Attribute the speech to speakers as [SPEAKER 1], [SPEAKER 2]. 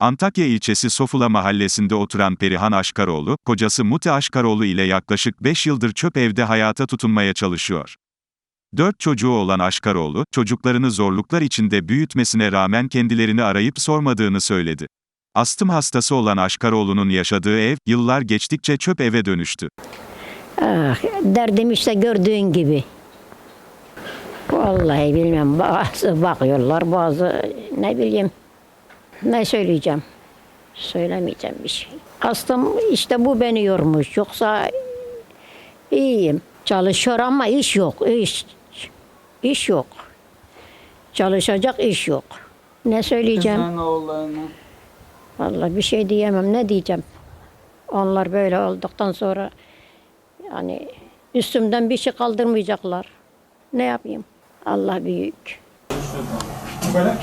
[SPEAKER 1] Antakya ilçesi Sofula mahallesinde oturan Perihan Aşkaroğlu, kocası Muti Aşkaroğlu ile yaklaşık 5 yıldır çöp evde hayata tutunmaya çalışıyor. Dört çocuğu olan Aşkaroğlu, çocuklarını zorluklar içinde büyütmesine rağmen kendilerini arayıp sormadığını söyledi. Astım hastası olan Aşkaroğlu'nun yaşadığı ev, yıllar geçtikçe çöp eve dönüştü.
[SPEAKER 2] Ah, derdim işte gördüğün gibi. Vallahi bilmem bazı bakıyorlar bazı ne bileyim ne söyleyeceğim. Söylemeyeceğim bir şey. Astım işte bu beni yormuş yoksa iyiyim. Çalışıyor ama iş yok iş. İş yok. Çalışacak iş yok. Ne söyleyeceğim?
[SPEAKER 3] Kızın oğullarına.
[SPEAKER 2] Vallahi bir şey diyemem. Ne diyeceğim? Onlar böyle olduktan sonra yani üstümden bir şey kaldırmayacaklar. Ne yapayım? Allah büyük.
[SPEAKER 3] Mübarek.